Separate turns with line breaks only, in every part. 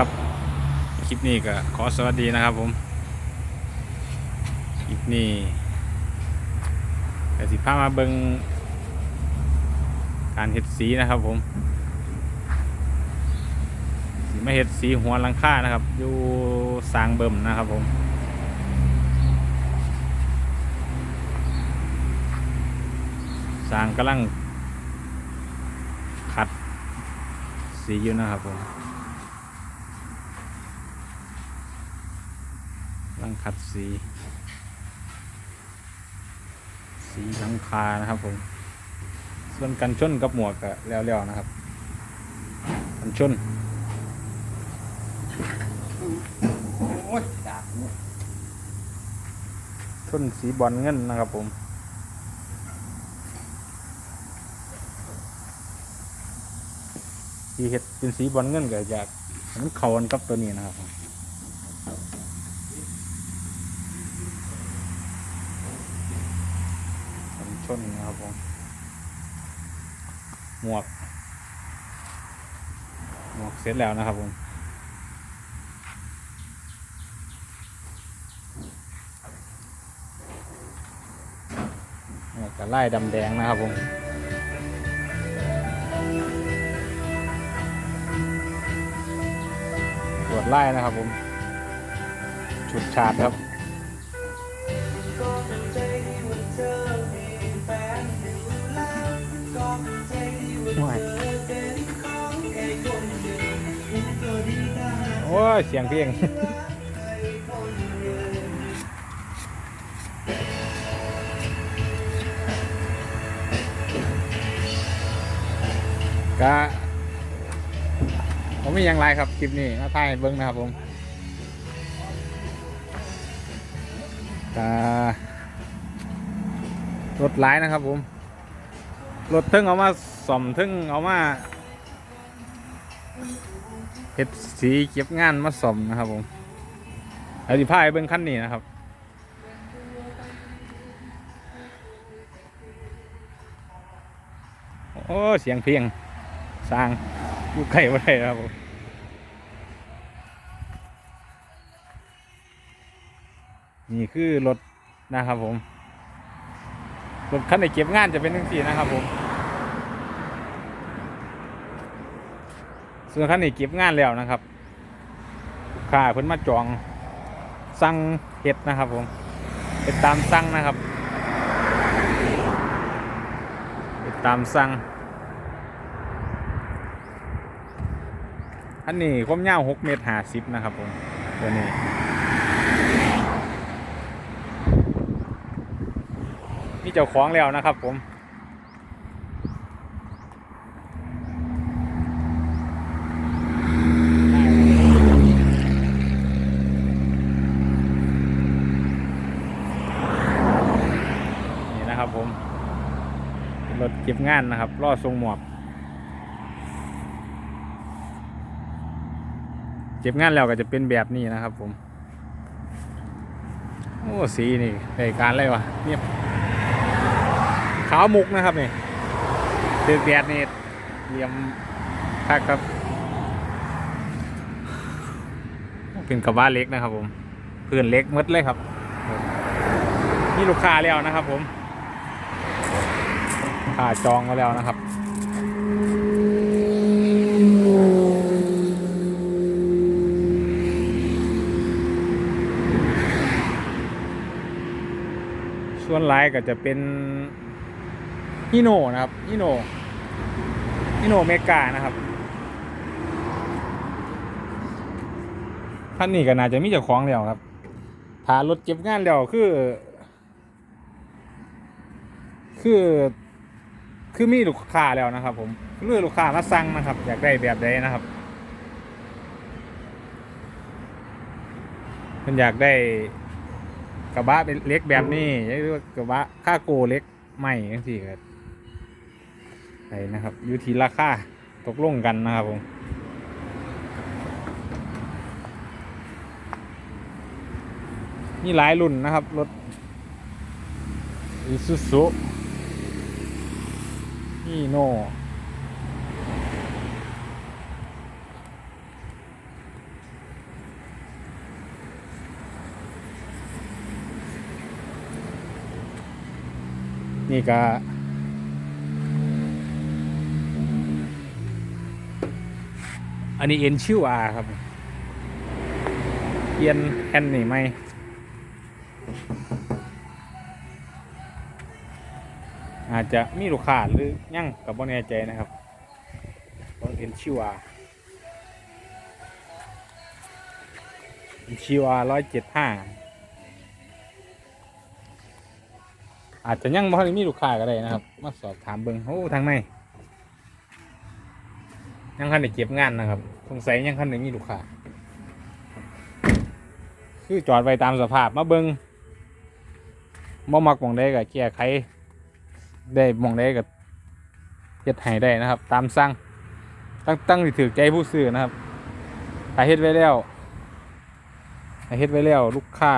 ครับ คลิปนี้ก็ขอสวัสดีนะครับผมคลิปนี้กสิพามาเบิงการเห็ดสีนะครับผมสีมาเห็ดสีหัวลังค่านะครับ อยู่สางเบิ่มนะครับผมสางกำลังขัดสีอยู่นะครับผม กำลังขัดสี สีหลังคานะครับผม ส่วนกันชนกับหมวกก็แล้วๆนะครับ กันชน
โอ้ยดาบ
ชนสีบอลเงินนะครับผมสีเห็ดเป็นสีบอลเงินก็อยากมันเข้ากันกับตัวนี้นะครับผมกันช นะครับผม หมวก หมวกเสร็จแล้วนะครับผมเนี่ยก็ไล่ดำแดงนะครับผมตรวจไล่นะครับผมชุดชาดครับ อ้ย เสียงเพลงก็ผมไม่ยังไรครับ คลิปนี้มาถ่ายเบิ้งนะครับผมรถไลายนะครับผม รถทึ่งเอามาส่อมทึ่งเอามา เฮ็ดสีเก็บงานมาสมนะครับผมอธิพายเบิ้งขั้นนี้นะครับ โอ้เสียงเพลงสร้างอยู่ไกลไม่ได้ครับผมนี่คือรถนะครับผมรถคันไหนเก็บงานจะเป็นทั้งสี่นะครับผม ส่วนคันไหนเก็บงานแล้วนะครับค้าเพิ่นมาจองสั่งเห็ดนะครับผมเป็นตามสั่งนะครับเป็นตามสั่งอันนี้ความยาว6เมตร50นะครับผมตัวนี้นี่เจ้าของแล้วนะครับผม นี่นะครับผมรถ เก็บงานนะครับล่อทรงหมวกเก็บงานแล้วก็จะเป็นแบบนี้นะครับผม โอ้สีนี่ในการเลยวะเนี่ยขาวมุกนะครับนี่ตึกแดดนี่เยี่ยมคักครับ เป็นกระบะเล็กนะครับผมพื้นเล็กมดเลยครับ นี่ลูกค้าแล้วนะครับผม ค่าจองมาแล้วนะครับ ส่วนหลายก็จะเป็นฮิโนนะครับฮิโนฮิโนเมกานะครับท่านนี้ก็น่าจะมีเจ้าของแล้วครับถ้ารถเก็บงานแล้วคือ คือ คือมีลูกค้าแล้วนะครับ ผมคือลูกค้ามาสั่งนะครับ อยากได้แบบใดนะครับมันอยากได้กระบะเป็นเล็กแบบนี้หรือว่ากระบะค่าโกเล็กใหม่ทั้งสี่ครับไปนะครับอยู่ที่ราคาตกลงกันนะครับผมมีหลายรุ่นนะครับรถอิซูซุ พี่โน่นี่ก็อันนี้เอ็นชิวอาครับ เอียนแอนนี่ไหม อาจจะมีลูกค้าหรือยังกับบ่แน่ใจนะครับต้องเอ็นชิวาชิวาร้อยเจ็ดห้าอาจจะยังบ่ได้มีลูกค้าก็ได้นะครับ มาสอบถามเบิ่งโอ้ทางในยังคันได้เก็บงานนะครับสงสัยยังคันได้มีลูกค้าคือจอดไว้ตามสภาพมาเบิ่งบ่มักมองใดก็แก้ไข ได้มองใดก็เฮ็ดให้ได้นะครับ ตามสั่งตั้งตั้งถือใจผู้ซื้อนะครับถ้าเฮ็ดไว้แล้วถ้าเฮ็ดไว้แล้วลูกค้า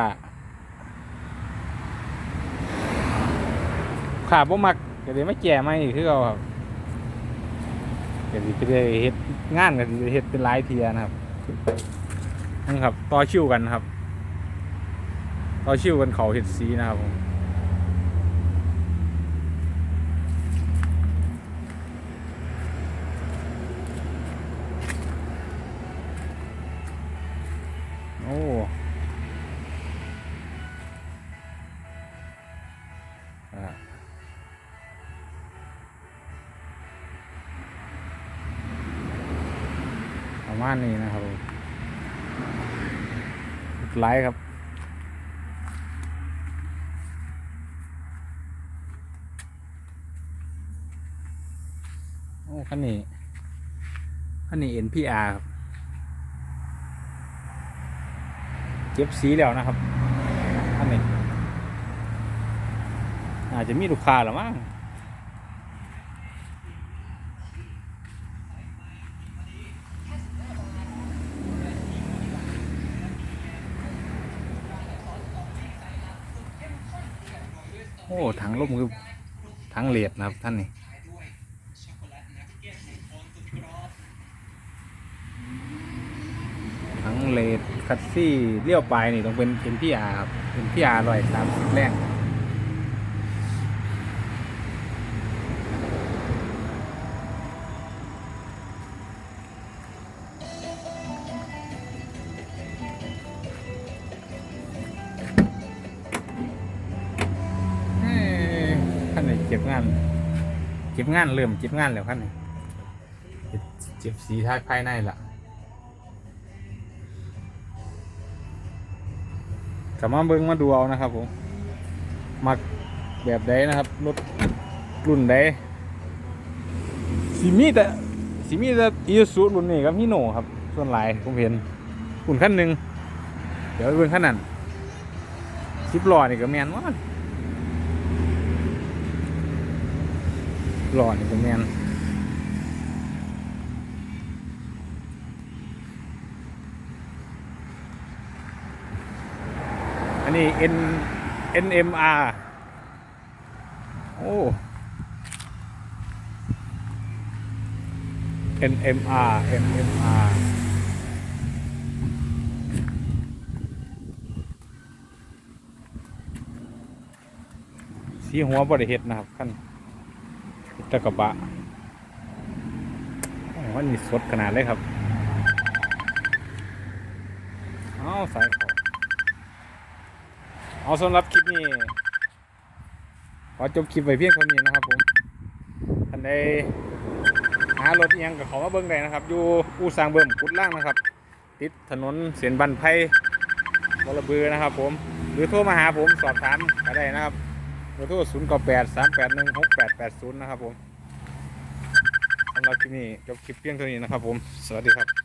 ขาบ่มักก็เลยมาแก่ใหม่คือเอาครับก็สิไปได้เฮ็ดงานก็สิเฮ็ดเป็นหลายเทียนะครับนั่นครับต่อชิวกันครับต่อชิวกันเขาเฮ็ดสีนะครับผม ประมาณนี้นะครับไลค์ครับโอ้คันนี้คันนี้ NPR ครับเก็บสีแล้วนะครับคันนี้อาจจะมีลูกค้าหรือมั้ง โอ้ถังลมคือถังเหลียดนะครับท่านนี่ถังเลดคัตซี่เลี้ยวปลายนี่ต้องเป็นเป็นพี่อาครับเป็นพี่อาร่อยสามสิบแรง เก็บงานเก็บงานเริ่มเก็บงานแล้วท่านนี่เก็บเจ็บสีท้ายภายในละกลับมาเบิ้งมาดูเอานะครับผมมักแบบใดนะครับรถรุ่นใดสีมีแต่สีมีแต่อีซูรุ่นนี้กับพี่โน่ครับ ส่วนหลายผมเห็นคุณขั้นหนึ่งเดี๋ยวไปเบิ้งขั้นนั้นสิบล้อนี่ก็แมนว่า ล้อนี่ก็แมนอันนี้ N NMR โอ้ NMR NMR สีหัวบริเฮ็ดนะครับขั้น ตะกระบะโอ้มันนี่สดขนาดเลยครับเอาสายขาเอาสำหรับคลิปนี้ขอจบคลิปไว้เพียงเท่านี้นะครับผมท่านใดหารถเอิหยังกับเขามาเบิ้งได้นะครับ อยู่อู่สร้างเบิ่มกุดล่างนะครับ ติดถนนเสียนบันไพบลบือนะครับผม หรือโทรมาหาผมสอบถามก็ได้นะครับ บอร์โทรศูนย์แปดสามแปดหนึ่งหกแปดแปดศูนย์นะครับผมสำหรับคลิปนี้จบคลิปเพียงเท่านี้นะครับผม สวัสดีครับ